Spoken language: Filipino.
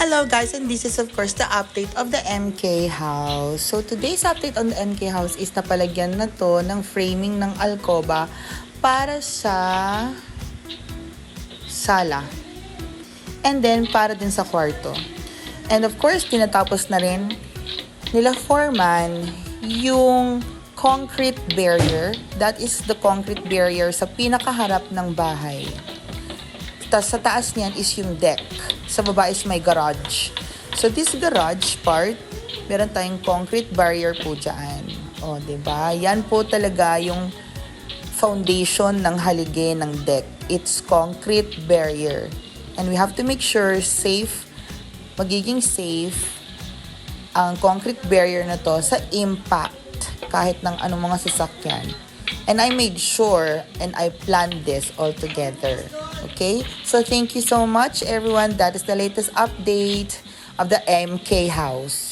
Hello guys, and this is of course the update of the MK house. So today's update on the MK house is napalagyan na to ng framing ng alcoba para sa sala. And then para din sa kwarto. And of course, tinatapos na rin nila foreman yung concrete barrier. That is the concrete barrier sa pinakaharap ng bahay. Tapos sa taas niyan is yung deck. Sa baba is may garage. So this garage part, meron tayong concrete barrier po dyan. O, ba diba? Yan po talaga yung foundation ng halige ng deck. It's concrete barrier. And we have to make sure safe, magiging safe ang concrete barrier na to sa impact kahit ng anong mga sasakyan. And I made sure and I planned this all together. Okay? So thank you so much everyone. That is the latest update of the MK house.